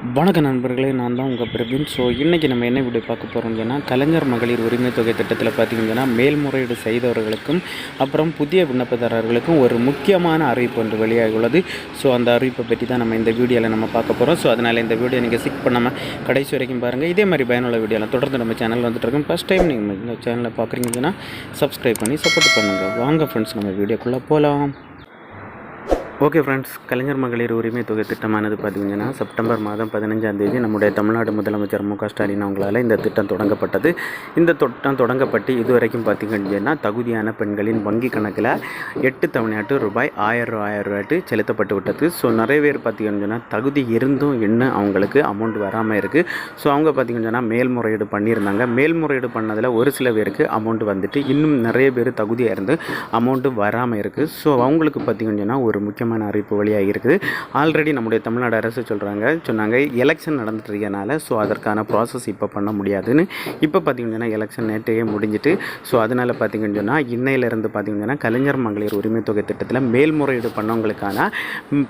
வணக்க நண்பர்களே நான் தான் உங்கள் பிரவீன். ஸோ இன்றைக்கி நம்ம என்ன வீடியோ பார்க்க போகிறோம் சொன்னால் கலைஞர் மகளிர் உரிமை தொகை திட்டத்தில் பார்த்தீங்கன்னா மேல்முறையீடு செய்தவர்களுக்கும் அப்புறம் புதிய விண்ணப்பதாரர்களுக்கும் ஒரு முக்கியமான அறிவிப்பு ஒன்று வெளியாகியுள்ளது ஸோ அந்த அறிவிப்பை பற்றி தான் நம்ம இந்த வீடியோவில் நம்ம பார்க்க போகிறோம் ஸோ அதனால் இந்த வீடியோ நீங்கள் சிக் பண்ணாமல் கடைசி வரைக்கும் பாருங்கள் இதே மாதிரி பயனுள்ள வீடியோலாம் தொடர்ந்து நம்ம சேனல் வந்துட்டு இருக்கோம். ஃபஸ்ட் டைம் நீங்கள் இந்த சேனலை பார்க்குறீங்கன்னா சப்ஸ்கிரைப் பண்ணி சப்போர்ட் பண்ணுங்கள் வாங்க ஃப்ரெண்ட்ஸ் நம்ம வீடியோக்குள்ளே போகலாம் ஓகே ஃப்ரெண்ட்ஸ் கலைஞர் மகளிர் உரிமை தொகை திட்டமானது பார்த்தீங்கன்னா செப்டம்பர் மாதம் பதினஞ்சாம் தேதி நம்முடைய தமிழ்நாடு முதலமைச்சர் மு க ஸ்டாலின் அவங்களால் இந்த திட்டம் தொடங்கப்பட்டது. இந்த திட்டம் தொடங்கப்பட்டு இதுவரைக்கும் பார்த்திங்கன்னா தகுதியான பெண்களின் வங்கி கணக்கில் எட்டு தமிழ்நாட்டு ரூபாய் ஆயிரம் ரூபாய் ஆயிரம் ரூபாய்ட்டு செலுத்தப்பட்டு விட்டது. ஸோ நிறைய பேர் பார்த்திங்கன்னா தகுதி இருந்தும் இன்னும் அவங்களுக்கு அமௌண்ட் வராமல் இருக்குது ஸோ அவங்க பார்த்திங்கன்னா மேல்முறையீடு பண்ணியிருந்தாங்க. மேல்முறையீடு பண்ணதில் ஒரு சில பேருக்கு அமௌண்ட் வந்துட்டு இன்னும் நிறைய பேர் தகுதியாக இருந்து அமௌண்ட்டு வராமல் இருக்குது ஸோ அவங்களுக்கு பார்த்திங்கன்னா ஒரு முக்கியமான அறிவிப்பு வழியாக இருக்குது. ஆல்ரெடி நம்முடைய தமிழ்நாடு அரசு சொல்கிறாங்க சொன்னாங்க எலெக்ஷன் நடந்துட்டு இருக்கனால ஸோ அதற்கான ப்ராசஸ் இப்போ பண்ண முடியாதுன்னு. இப்போ பார்த்தீங்கன்னா எலெக்ஷன் நேற்றையே முடிஞ்சிட்டு ஸோ அதனால் பார்த்தீங்கன்னு சொன்னால் இன்னையிலேருந்து பார்த்தீங்கன்னா கலைஞர் மகளிர் உரிமை தொகை திட்டத்தில் மேல்முறையீடு பண்ணவங்களுக்கான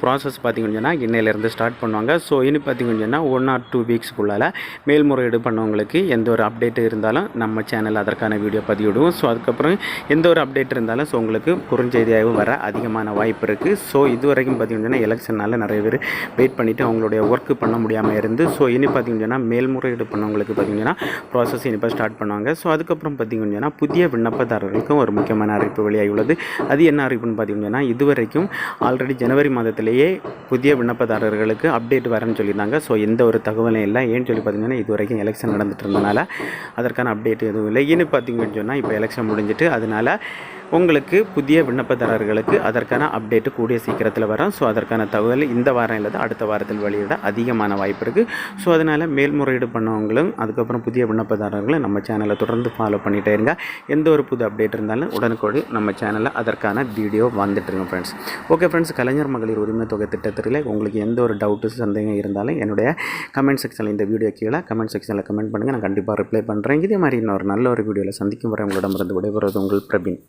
ப்ராசஸ் பார்த்தீங்கன்னு சொன்னால் இன்னையிலேருந்து ஸ்டார்ட் பண்ணுவாங்க. ஸோ இனி பார்த்தீங்கன்னு சொன்னால் ஒன் ஆர் டூ வீக்ஸ்க்குள்ளால் மேல்முறையீடு பண்ணவங்களுக்கு எந்த ஒரு அப்டேட் இருந்தாலும் நம்ம சேனல் அதற்கான வீடியோ பதிவிடுவோம். ஸோ அதுக்கப்புறம் எந்த ஒரு அப்டேட் இருந்தாலும் ஸோ உங்களுக்கு குறுஞ்செய்தியாகவும் வர அதிகமான வாய்ப்பு இருக்குது ஸோ இது வரைக்கும் பார்த்தீங்கன்னா எலெக்ஷனால் நிறைய பேர் வெயிட் பண்ணிவிட்டு அவங்களுடைய ஒர்க்கு பண்ண முடியாமல் இருந்து ஸோ இனி பார்த்திங்கன்னா மேல்முறையீடு பண்ணவங்களுக்கு பார்த்தீங்கன்னா ப்ராசஸ் இனிப்பாக ஸ்டார்ட் பண்ணுவாங்க. ஸோ அதுக்கப்புறம் பார்த்திங்கன்னா புதிய விண்ணப்பதாரர்களுக்கும் ஒரு முக்கியமான அறிவிப்பு வெளியாகியுள்ளது. அது என்ன அறிவிப்புன்னு பார்த்திங்கன்னா இதுவரைக்கும் ஆல்ரெடி ஜனவரி மாதத்திலேயே புதிய விண்ணப்பதாரர்களுக்கு அப்டேட் வரேன்னு சொல்லியிருந்தாங்க. ஸோ எந்த ஒரு தகவலும் இல்லை. ஏன்னு சொல்லி பார்த்தீங்கன்னா இது வரைக்கும் எலெக்ஷன் நடந்துட்டு இருந்தனால அதற்கான அப்டேட் எதுவும் இல்லை. இனி பார்த்தீங்கன்னு சொன்னால் இப்போ எலெக்ஷன் முடிஞ்சிட்டு அதனால் உங்களுக்கு புதிய விண்ணப்பதாரர்களுக்கு அதற்கான அப்டேட்டு கூடிய சீக்கிரத்தில் வரும் ஸோ அதற்கான தகவல் இந்த வாரம் இல்லாத அடுத்த வாரத்தில் வெளியிட அதிகமான வாய்ப்பு இருக்குது ஸோ அதனால் மேல்முறையீடு பண்ணவங்களும் அதுக்கப்புறம் புதிய விண்ணப்பதாரர்களும் நம்ம சேனலை தொடர்ந்து ஃபாலோ பண்ணிகிட்டே இருங்க. எந்த ஒரு புது அப்டேட் இருந்தாலும் உடனுக்குடன் நம்ம சேனலில் அதற்கான வீடியோ வந்துட்டு இருங்க ஃப்ரெண்ட்ஸ் ஓகே ஃப்ரெண்ட்ஸ் கலைஞர் மகளிர் உரிமை தொகை திட்டத்தில் உங்களுக்கு எந்த ஒரு டவுட்டு சந்தேகம் இருந்தாலும் என்னுடைய கமெண்ட் செக்ஷனில் இந்த வீடியோ கீழே கமெண்ட் செக்ஷனில் கமெண்ட் பண்ணுங்கள் நான் கண்டிப்பாக ரிப்ளை பண்ணுறேன் இதே மாதிரி இன்னொரு நல்ல ஒரு வீடியோவில் சந்திக்கும் வரை உங்களிடமிருந்து விடைபெறுவது உங்கள் பிரபீன்